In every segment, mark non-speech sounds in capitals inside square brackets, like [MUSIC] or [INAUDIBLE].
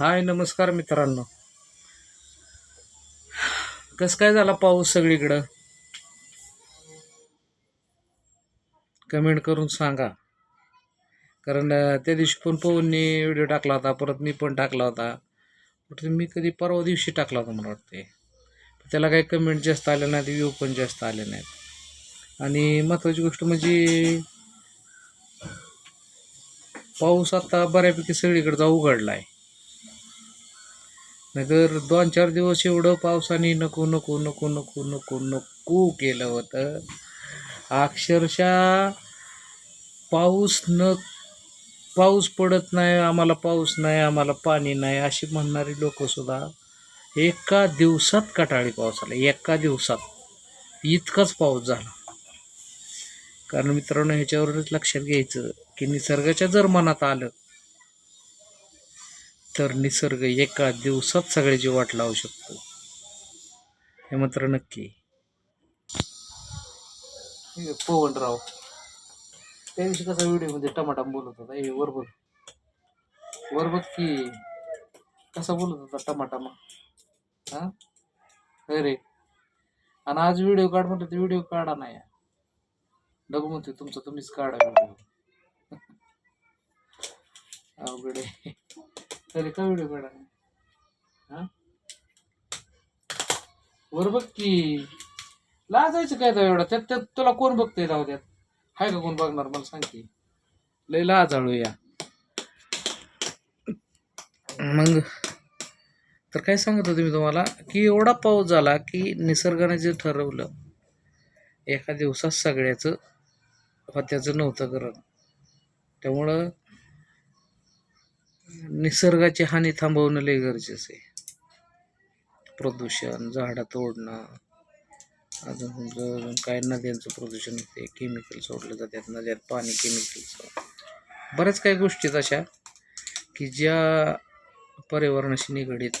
हाय नमस्कार मित्रांनो. कस काय झाला पाऊस सगळीकडं? कमेंट करून सांगा. कारण त्या दिवशी पण पवनने व्हिडिओ टाकला होता परत मी पण टाकला होता. मी कधी परवा दिवशी टाकला होता मला वाटते त्याला काही कमेंट जास्त आले नाहीत व्ह्यू पण जास्त आले नाहीत. आणि महत्त्वाची गोष्ट म्हणजे पाऊस आता बऱ्यापैकी सगळीकडचा उघडला आहे नाहीतर दोन चार दिवस एवढं पावसाने नको नको नको नको नको नको केलं होतं. अक्षरशः पाऊस न पाऊस पडत नाही आम्हाला पाऊस नाही आम्हाला पाणी नाही अशी म्हणणारी लोकंसुद्धा एका दिवसात कटाळी पाऊस आला एका दिवसात इतकाच पाऊस झाला. कारण मित्रांनो ह्याच्यावरच लक्षात घ्यायचं की निसर्गाच्या जर मनात आलं तर निसर्ग एका दिवसात सगळ्याची वाट लावू शकतो. हे मात्र नक्की. पवनराव त्या दिवशी कसा व्हिडिओमध्ये टमाटा बोलत होता हे वर बघ वर बघ की कसा बोलत होता टमाटा मग? हा? अरे आणि आज व्हिडिओ काढ म्हटलं तर व्हिडिओ काढा नाही नको म्हणते तुमचा तुम्हीच काढा व्हिडिओ [LAUGHS] अवघड आहे. तरी का व्हिडिओ काढा हा? वर बघ की. लाजायचं काय तर एवढा? त्यात त्यात तुला कोण बघतंय राहू त्यात हाय का कोण बघणार? मला सांग की. लय लाजाळू या. मग तर काय सांगत होते मी तुम्हाला? की एवढा पाऊस झाला की निसर्गाने जे ठरवलं एका दिवसात सगळ्याचं होत्याचं नव्हतं करत त्यामुळं निसर्गाची हानी थांबवणं लय गरजेचं आहे. प्रदूषण झाडं तोडणं अजून तुमचं अजून काय नद्यांचं प्रदूषण होते केमिकल सोडलं जातात नद्यात पाणी केमिकलचं बऱ्याच काही गोष्टी आहेत अशा की ज्या पर्यावरणाशी निगडीत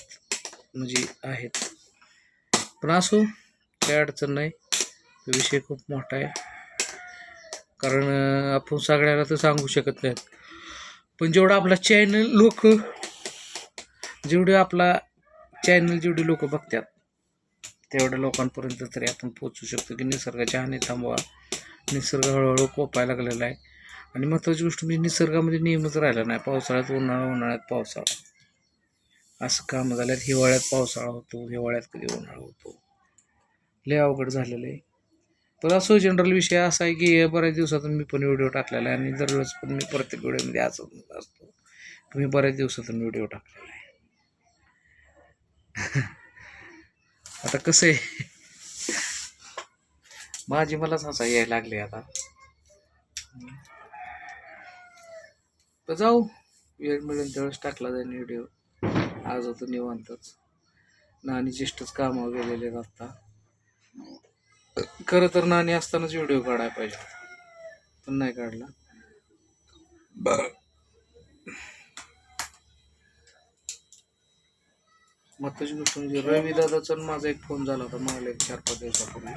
म्हणजे आहेत. पण असो काही अडचण नाही. तो विषय खूप मोठा आहे. कारण आपण सगळ्याला तर सांगू शकत नाहीत. पण जेवढा आपला चॅनल लोक जेवढे आपला चॅनल जेवढे लोक बघतात तेवढ्या लोकांपर्यंत तरी आपण पोचू शकतो की निसर्गाच्या हानी थांबवा. निसर्ग हळूहळू कोपायला लागलेला आहे. आणि महत्त्वाची गोष्ट म्हणजे निसर्गामध्ये नियमच राहिला नाही. पावसाळ्यात उन्हाळा उन्हाळ्यात पावसाळा. असं काम झाल्यात हिवाळ्यात पावसाळा होतो हिवाळ्यात कधी उन्हाळा होतो. लय अवघड झालेलं आहे. पण असो जनरल विषय असा आहे की बऱ्याच दिवसातून मी पण व्हिडिओ टाकलेला आहे आणि दरवेळेस पण मी प्रत्येक व्हिडिओमध्ये असं असतो. मी बऱ्याच दिवसातून व्हिडिओ टाकलेला आहे. [LAUGHS] आता कसं आहे? माझी मलाच हसा यायला लागले आता. तर जाऊ. वेळ मिळेल त्यावेळेस टाकला जाईल व्हिडिओ आज होतो निवांतच. नाणी ज्येष्ठच कामावर गेलेले आहेत आता. खरं तर नाणी असतानाच व्हिडिओ काढायला पाहिजे. होता. पण नाही काढला. महत्वाची गोष्ट म्हणजे रवी दादाचा आणि माझा एक फोन झाला होता मला एक चार पाच दिवसापूर्वी.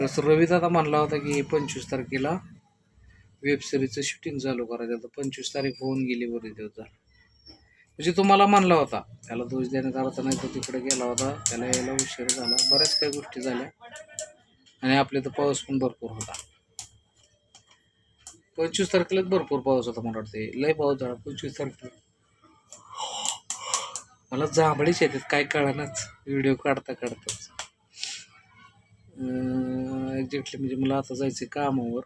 तसं रवी दादा म्हणला होता की पंचवीस तारखेला वेब सिरीजचं शूटिंग चालू करायचं. तर पंचवीस तारीख होऊन गेली बरेच दिवस झाला. म्हणजे तो मला म्हणला होता त्याला दोष देण्यात आला नाही तो तिकडे गेला होता त्याला यायला उशीर झाला. बऱ्याच काही गोष्टी झाल्या. आणि आपले तर पाऊस पण भरपूर होता. पंचवीस तारखेलाच भरपूर पाऊस होता मला वाटते लय पाऊस झाला पंचवीस तारखेला. मला जांभळीच येतात काय कळानाच. व्हिडिओ काढता काढताच. एक्झॅक्टली म्हणजे मला आता जायचं कामावर.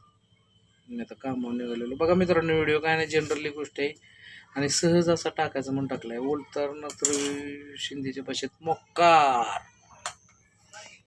मी आता कामावर निघालेलो. बघा मित्रांनो व्हिडिओ काय नाही जनरली गोष्ट आहे. आणि सहज असा टाकायचं म्हणून टाकलाय. बोलताना तर शिंदेच्या भाषेत मोक्कार.